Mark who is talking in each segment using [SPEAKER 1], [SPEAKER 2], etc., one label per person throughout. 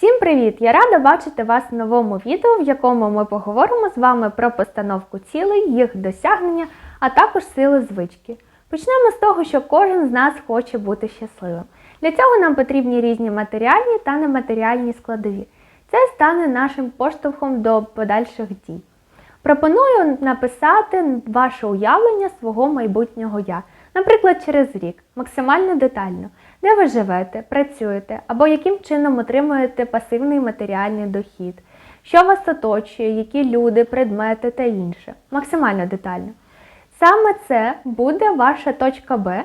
[SPEAKER 1] Всім привіт! Я рада бачити вас в новому відео, в якому ми поговоримо з вами про постановку цілей, їх досягнення, а також сили звички. Почнемо з того, що кожен з нас хоче бути щасливим. Для цього нам потрібні різні матеріальні та нематеріальні складові. Це стане нашим поштовхом до подальших дій. Пропоную написати ваше уявлення свого майбутнього я, наприклад, через рік, максимально детально, де ви живете, працюєте або яким чином отримуєте пасивний матеріальний дохід, що вас оточує, які люди, предмети та інше. Максимально детально. Саме це буде ваша точка Б,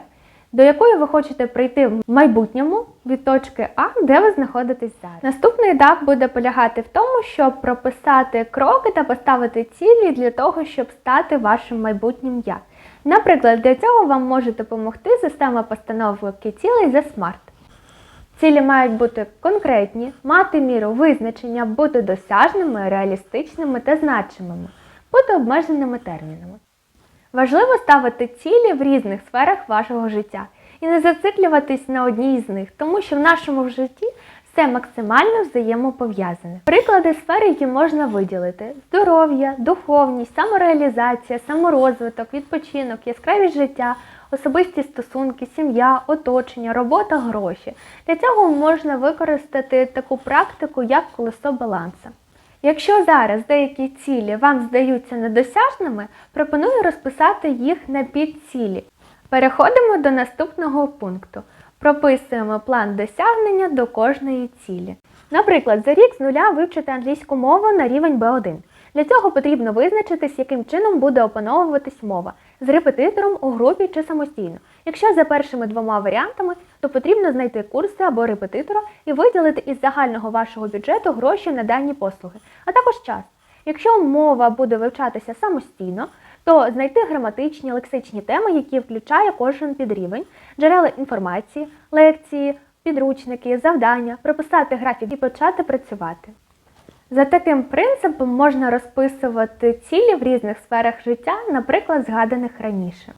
[SPEAKER 1] до якої ви хочете прийти в майбутньому від точки А, де ви знаходитесь зараз. Наступний етап буде полягати в тому, щоб прописати кроки та поставити цілі для того, щоб стати вашим майбутнім я. Наприклад, для цього вам може допомогти система постановки цілей за SMART. Цілі мають бути конкретні, мати міру визначення, бути досяжними, реалістичними та значимими, бути обмеженими термінами. Важливо ставити цілі в різних сферах вашого життя і не зациклюватись на одній з них, тому що в нашому житті все максимально взаємопов'язане. Приклади сфер, які можна виділити: здоров'я, духовність, самореалізація, саморозвиток, відпочинок, яскравість життя, особисті стосунки, сім'я, оточення, робота, гроші. Для цього можна використати таку практику, як колесо баланса. Якщо зараз деякі цілі вам здаються недосяжними, пропоную розписати їх на підцілі. Переходимо до наступного пункту. Прописуємо план досягнення до кожної цілі. Наприклад, за рік з нуля вивчити англійську мову на рівень B1. Для цього потрібно визначитись, яким чином буде опановуватись мова з репетитором у групі чи самостійно. Якщо за першими двома варіантами, то потрібно знайти курси або репетитора і виділити із загального вашого бюджету гроші на дані послуги, а також час. Якщо мова буде вивчатися самостійно, то знайти граматичні, лексичні теми, які включає кожен підрівень, джерела інформації, лекції, підручники, завдання, прописати графік і почати працювати. За таким принципом можна розписувати цілі в різних сферах життя, наприклад, згаданих раніше.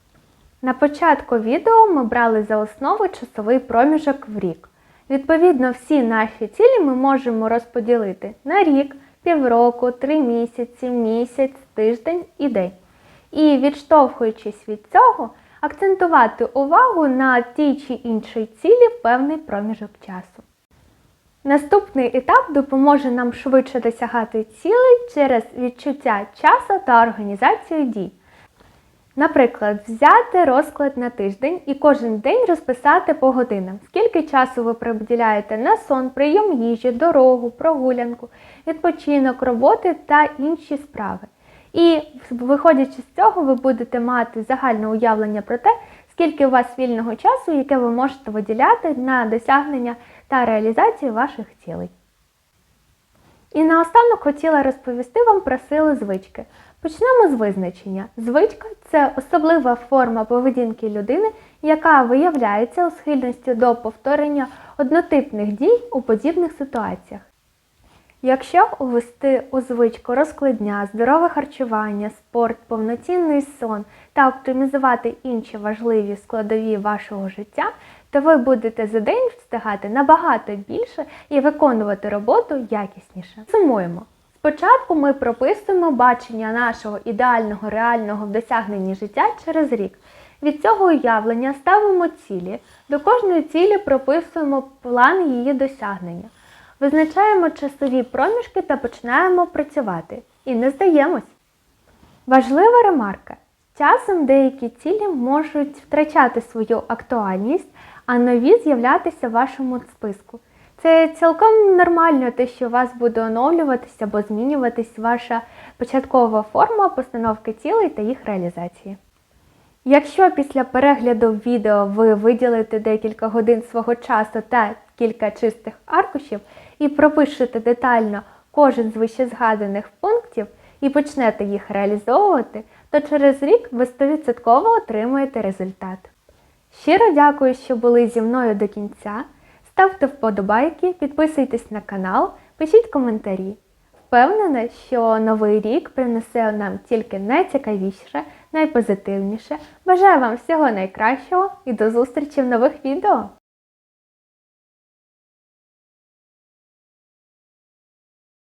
[SPEAKER 1] На початку відео ми брали за основу часовий проміжок в рік. Відповідно, всі наші цілі ми можемо розподілити на рік, півроку, три місяці, місяць, тиждень і день. І відштовхуючись від цього, акцентувати увагу на тій чи іншій цілі в певний проміжок часу. Наступний етап допоможе нам швидше досягати цілей через відчуття часу та організацію дій. Наприклад, взяти розклад на тиждень і кожен день розписати по годинам, скільки часу ви приділяєте на сон, прийом їжі, дорогу, прогулянку, відпочинок, роботи та інші справи. І виходячи з цього, ви будете мати загальне уявлення про те, скільки у вас вільного часу, яке ви можете виділяти на досягнення та реалізацію ваших цілей. І наостанок хотіла розповісти вам про сили звички. Почнемо з визначення. Звичка це особлива форма поведінки людини, яка виявляється у схильності до повторення однотипних дій у подібних ситуаціях. Якщо увести у звичку розклад дня, здорове харчування, спорт, повноцінний сон та оптимізувати інші важливі складові вашого життя, то ви будете за день встигати набагато більше і виконувати роботу якісніше. Сумуємо. Спочатку ми прописуємо бачення нашого ідеального реального в досягненні життя через рік. Від цього уявлення ставимо цілі. До кожної цілі прописуємо план її досягнення. Визначаємо часові проміжки та починаємо працювати. І не здаємось. Важлива ремарка. Часом деякі цілі можуть втрачати свою актуальність, а нові з'являтися в вашому списку. Це цілком нормально, те, що у вас буде оновлюватися або змінюватись ваша початкова форма постановки цілей та їх реалізації. Якщо після перегляду відео ви виділите декілька годин свого часу та кілька чистих аркушів і пропишете детально кожен з вищезгаданих пунктів і почнете їх реалізовувати, то через рік ви 100% отримаєте результат. Щиро дякую, що були зі мною до кінця. Ставте вподобайки, підписуйтесь на канал, пишіть коментарі. Впевнена, що новий рік принесе нам тільки найцікавіше, найпозитивніше. Бажаю вам всього найкращого і до зустрічі в нових відео!